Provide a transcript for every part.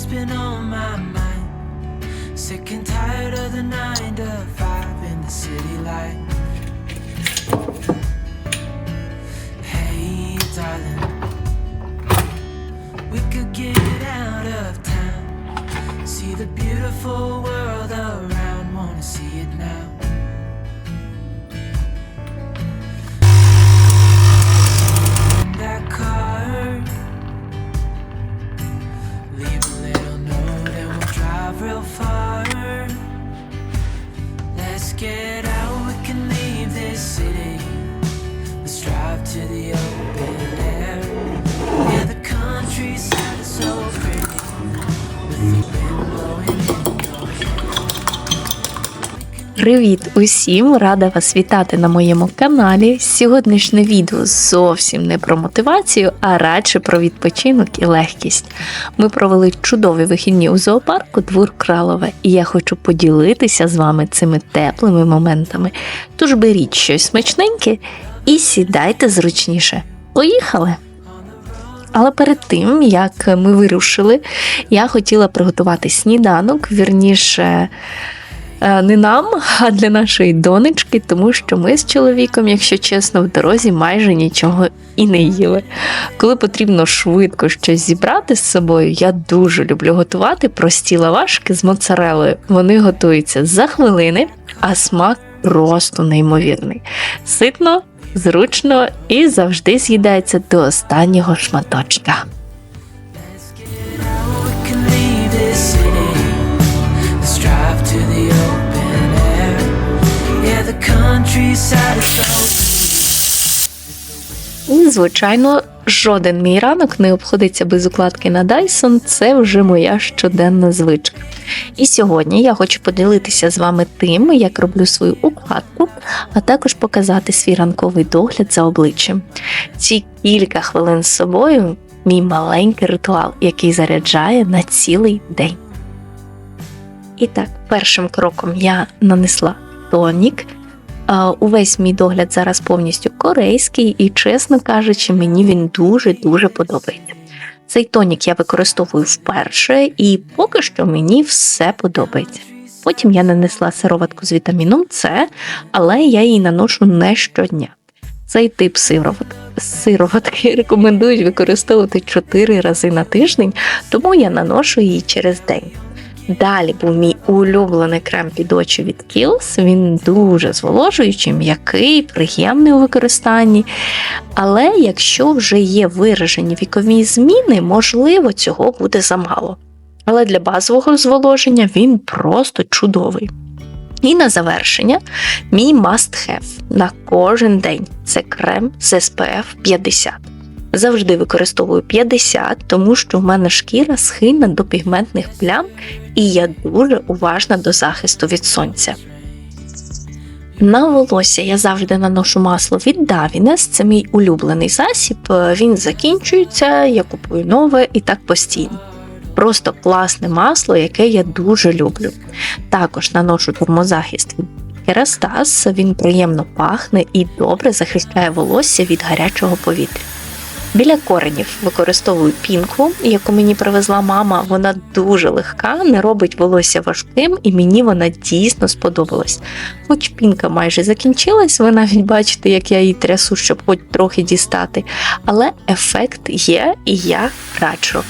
what's been on my mind. Sick and tired of the nine to five in the city light. Hey, darling, we could get out of town. See the beautiful world around, wanna see it now. Real far. Привіт усім! Рада вас вітати на моєму каналі. Сьогоднішнє відео зовсім не про мотивацію, а радше про відпочинок і легкість. Ми провели чудові вихідні у зоопарку Двор Кралове, і я хочу поділитися з вами цими теплими моментами. Тож беріть щось смачненьке і сідайте зручніше. Поїхали! Але перед тим, як ми вирушили, я хотіла приготувати сніданок, вірніше. Е, не нам, а для нашої донечки, тому що ми з чоловіком, якщо чесно, в дорозі майже нічого і не їли. Коли потрібно швидко щось зібрати з собою, я дуже люблю готувати прості лавашки з моцарелою. Вони готуються за хвилини, а смак просто неймовірний. Ситно, зручно і завжди з'їдається до останнього шматочка. І, звичайно, жоден мій ранок не обходиться без укладки на Dyson, це вже моя щоденна звичка. І сьогодні я хочу поділитися з вами тим, як роблю свою укладку, а також показати свій ранковий догляд за обличчям. Ці кілька хвилин з собою мій маленький ритуал, який заряджає на цілий день. І так, першим кроком я нанесла тонік. Увесь мій догляд зараз повністю корейський, і, чесно кажучи, мені він дуже-дуже подобається. Цей тонік я використовую вперше, і поки що мені все подобається. Потім я нанесла сироватку з вітаміном С, але я її наношу не щодня. Цей тип сироватки, сироватки рекомендують використовувати 4 рази на тиждень, тому я наношу її через день. Далі був мій улюблений крем під очі від Kiehl's. Він дуже зволожуючий, м'який, приємний у використанні. Але якщо вже є виражені вікові зміни, можливо, цього буде замало. Але для базового зволоження він просто чудовий. І на завершення мій must have на кожен день це крем з SPF 50. Завжди використовую 50, тому що в мене шкіра схильна до пігментних плям, і я дуже уважна до захисту від сонця. На волосся я завжди наношу масло від Davines, це мій улюблений засіб. Він закінчується, я купую нове і так постійно. Просто класне масло, яке я дуже люблю. Також наношу термозахист від Керастас, він приємно пахне і добре захищає волосся від гарячого повітря. Біля коренів використовую пінку, яку мені привезла мама. Вона дуже легка, не робить волосся важким, і мені вона дійсно сподобалась. Хоч пінка майже закінчилась, ви навіть бачите, як я її трясу, щоб хоч трохи дістати. Але ефект є, і я раджу.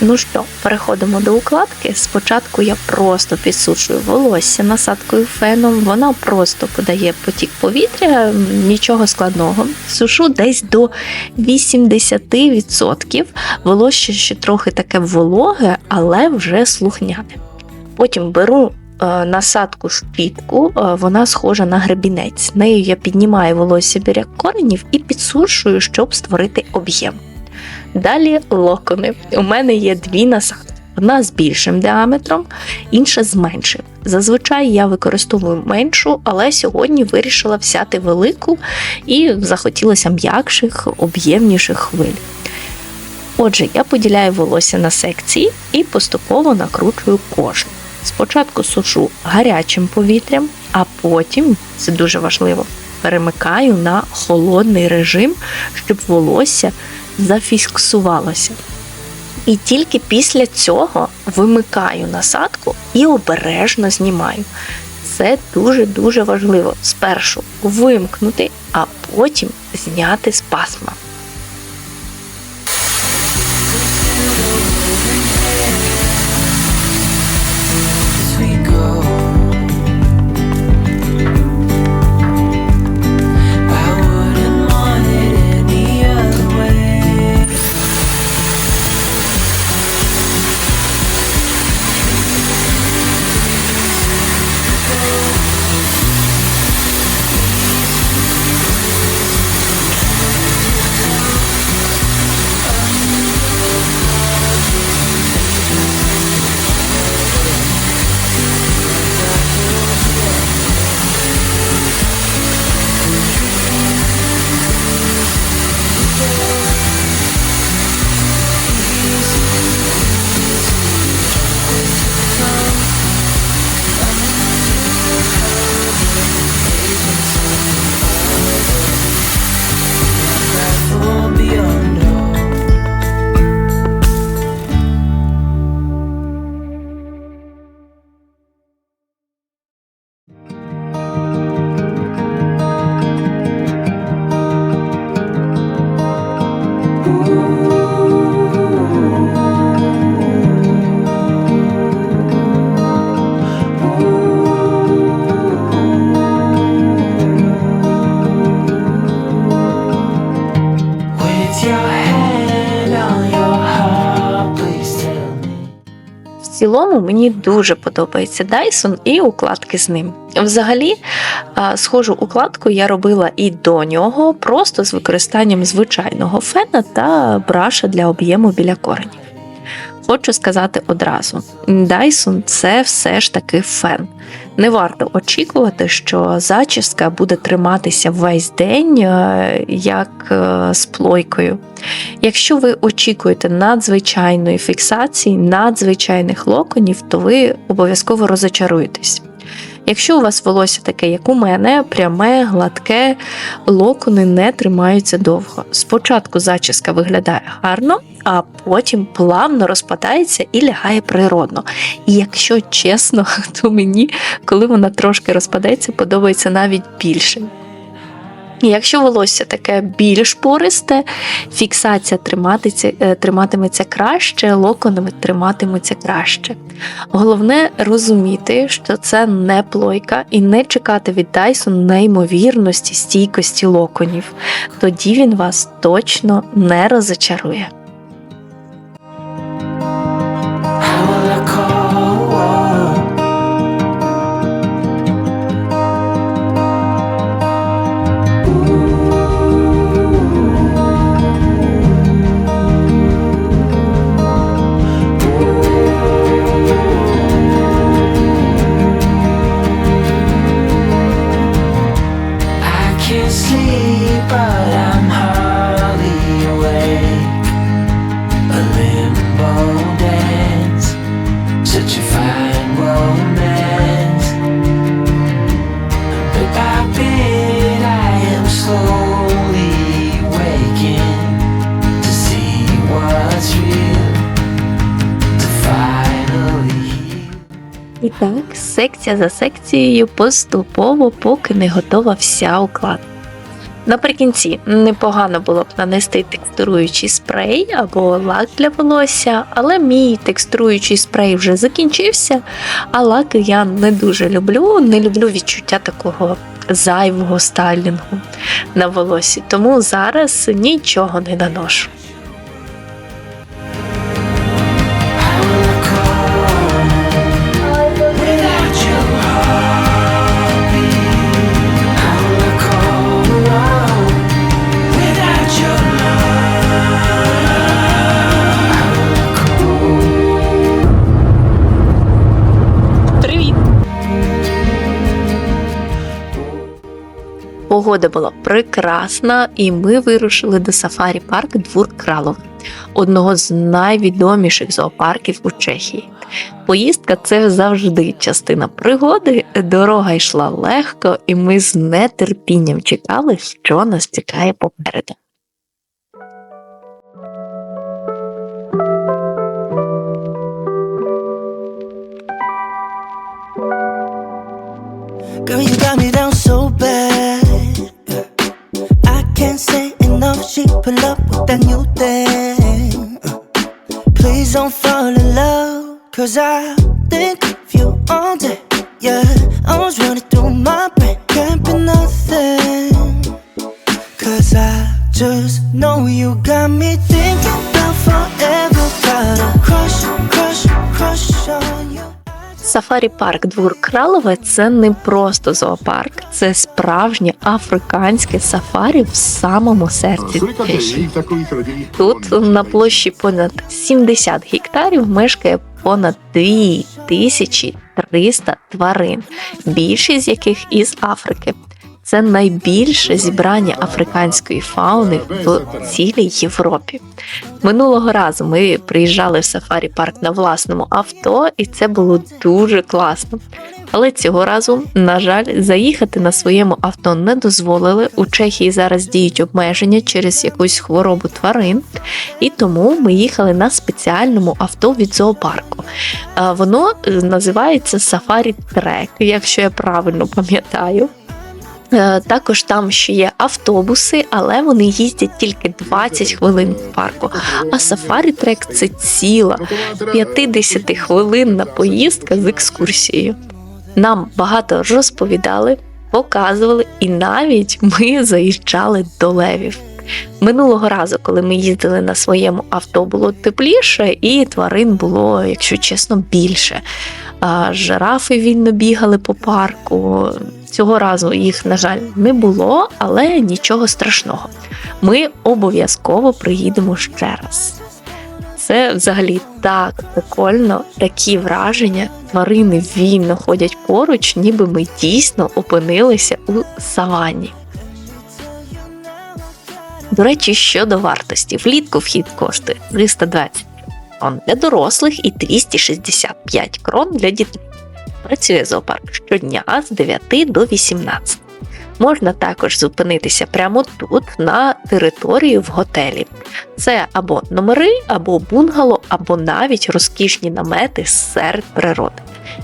Ну що, переходимо до укладки. Спочатку я просто підсушую волосся насадкою феном, вона просто подає потік повітря, нічого складного. Сушу десь до 80%. Волосся ще трохи таке вологе, але вже слухняне. Потім беру е, насадку шпітку, е, вона схожа на гребінець. Нею я піднімаю волосся біля коренів і підсушую, щоб створити об'єм. Далі локони. У мене є дві насадки. Одна з більшим діаметром, інша з меншим. Зазвичай я використовую меншу, але сьогодні вирішила взяти велику і захотілося м'якших, об'ємніших хвиль. Отже, я поділяю волосся на секції і поступово накручую кожну. Спочатку сушу гарячим повітрям, а потім, це дуже важливо, перемикаю на холодний режим, щоб волосся зафіксувалося. І тільки після цього вимикаю насадку і обережно знімаю. Це дуже-дуже важливо. Спершу вимкнути, а потім зняти з пасма. Цілому мені дуже подобається Dyson і укладки з ним. Взагалі, схожу укладку я робила і до нього, просто з використанням звичайного фена та браша для об'єму біля коренів. Хочу сказати одразу: Dyson це все ж таки фен. Не варто очікувати, що зачіска буде триматися весь день е, як е, з плойкою. Якщо ви очікуєте надзвичайної фіксації, надзвичайних локонів, то ви обов'язково розочаруєтесь. Якщо у вас волосся таке, як у мене, пряме, гладке, локони не тримаються довго. Спочатку зачіска виглядає гарно, а потім плавно розпадається і лягає природно. І якщо чесно, то мені, коли вона трошки розпадеться, подобається навіть більше. Якщо волосся таке більш пористе, фіксація е, триматиметься краще, локонами триматимуться краще. Головне розуміти, що це не плойка, і не чекати від Dyson неймовірності стійкості локонів. Тоді він вас точно не розочарує. Секція за секцією поступово, поки не готова вся укладка. Наприкінці непогано було б нанести текстуруючий спрей або лак для волосся, але мій текстуруючий спрей вже закінчився, а лаки я не дуже люблю, не люблю відчуття такого зайвого стайлінгу на волосі, тому зараз нічого не наношу. Погода була прекрасна, і ми вирушили до сафарі парк Двор Кралов, одного з найвідоміших зоопарків у Чехії. Поїздка це завжди частина пригоди. Дорога йшла легко, і ми з нетерпінням чекали, що нас чекає попереду. Girl, you got me down so bad. She pull up with that new thing. Uh, Please don't fall in love, cause I think of you all day. Yeah, I was running through my brain, can't be nothing. Cause I just know you got me thinking about forever. Got a crush, crush, crush on you. Сафарі парк Двор Кралове це не просто зоопарк, це справжнє африканське сафарі в самому серці. Чехії. Тут на площі понад 70 гектарів мешкає понад 2300 тварин, більшість з яких із Африки. Це найбільше зібрання африканської фауни в цілій Європі. Минулого разу ми приїжджали в сафарі парк на власному авто, і це було дуже класно. Але цього разу, на жаль, заїхати на своєму авто не дозволили. У Чехії зараз діють обмеження через якусь хворобу тварин, і тому ми їхали на спеціальному авто від зоопарку. Воно е, називається Сафарі Трек, якщо я правильно пам'ятаю. Е, Також там ще є автобуси, але вони їздять тільки 20 хвилин в парку. А сафарі трек це ціла 50 хвилинна поїздка з екскурсією. Нам багато розповідали, показували, і навіть ми заїжджали до левів. Минулого разу, коли ми їздили на своєму авто, було тепліше, і тварин було, якщо чесно, більше. Жирафи вільно бігали по парку. Цього разу їх, на жаль, не було, але нічого страшного. Ми обов'язково приїдемо ще раз. Це взагалі так прикольно, такі враження. Тварини вільно ходять поруч, ніби ми дійсно опинилися у саванні. До речі, щодо вартості, влітку вхід коштує 320 крон для дорослих і 265 крон для дітей. Працює зоопарк щодня з 9 до 18. Можна також зупинитися прямо тут, на території в готелі. Це або номери, або бунгало, або навіть розкішні намети серед природи.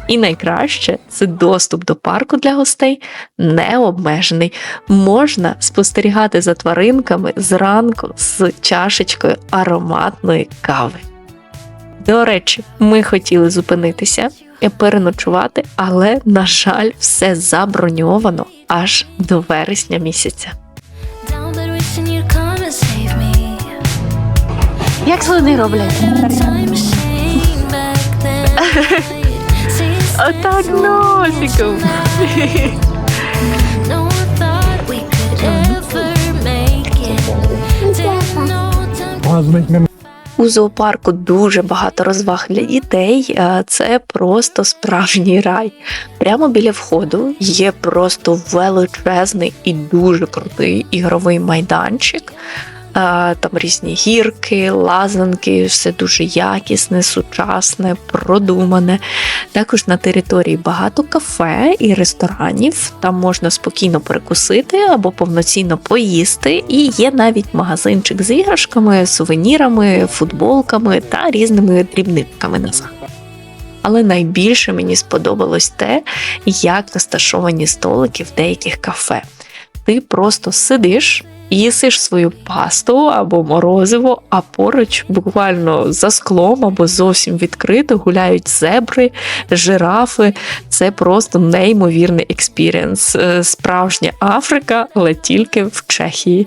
І найкраще це доступ до парку для гостей не обмежений. Можна спостерігати за тваринками зранку з чашечкою ароматної кави. До речі, ми хотіли зупинитися переночувати, але, на жаль, все заброньовано аж до вересня місяця. Як вони роблять? Отак носиком. ever make it. У зоопарку дуже багато розваг для дітей. Це просто справжній рай. Прямо біля входу є просто величезний і дуже крутий ігровий майданчик. А, Там різні гірки, лазанки, все дуже якісне, сучасне, продумане. Також на території багато кафе і ресторанів. Там можна спокійно перекусити або повноцінно поїсти. І є навіть магазинчик з іграшками, сувенірами, футболками та різними дрібнитками на захід. Але найбільше мені сподобалось те, як розташовані столики в деяких кафе. Ти просто сидиш, їсиш свою пасту або морозиво, а поруч буквально за склом або зовсім відкрито гуляють зебри, жирафи. Це просто неймовірний експірієнс. Е, Справжня Африка, але тільки в Чехії.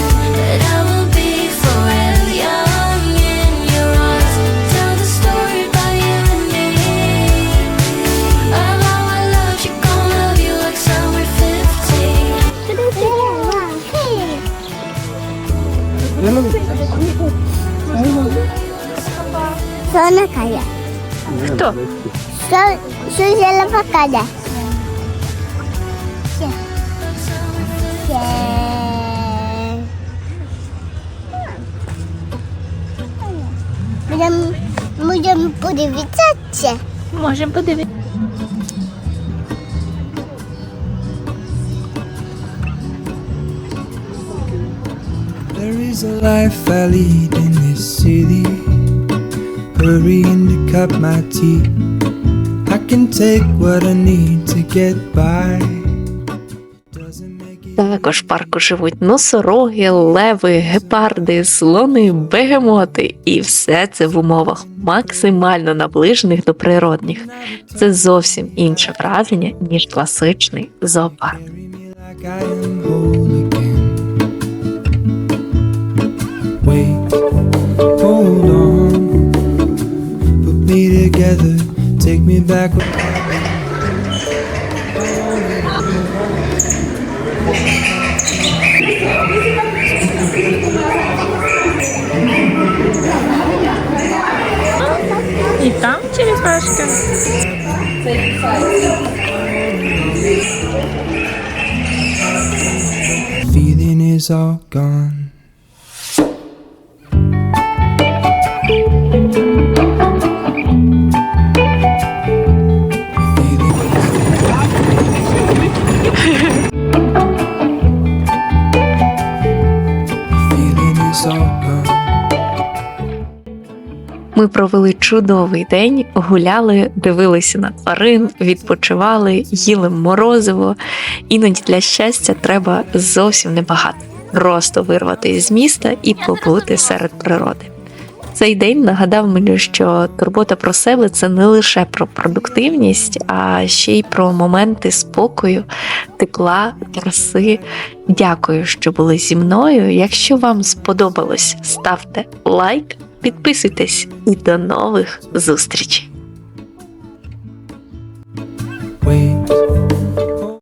Sono kaya. Хто? So, susila pa kaya. Siya. Siya. Будем, будем подивитися. Можемо подивитися. Is a life I lead in this city. Hurrying to cut my teeth. I can take what I need to get by. Також в парку живуть носороги, леви, гепарди, слони, бегемоти, і все це в умовах максимально наближених до природних. Це зовсім інше враження, ніж класичний зоопарк. hold on. Put me together, take me back. І там черепашка. Feeling is all gone. Ми провели чудовий день, гуляли, дивилися на тварин, відпочивали, їли морозиво. Іноді для щастя треба зовсім небагато. Просто вирвати з міста і побути серед природи. Цей день нагадав мені, що турбота про себе це не лише про продуктивність, а ще й про моменти спокою, тепла, краси. Дякую, що були зі мною. Якщо вам сподобалось, ставте лайк, підписуйтесь і до нових зустрічей!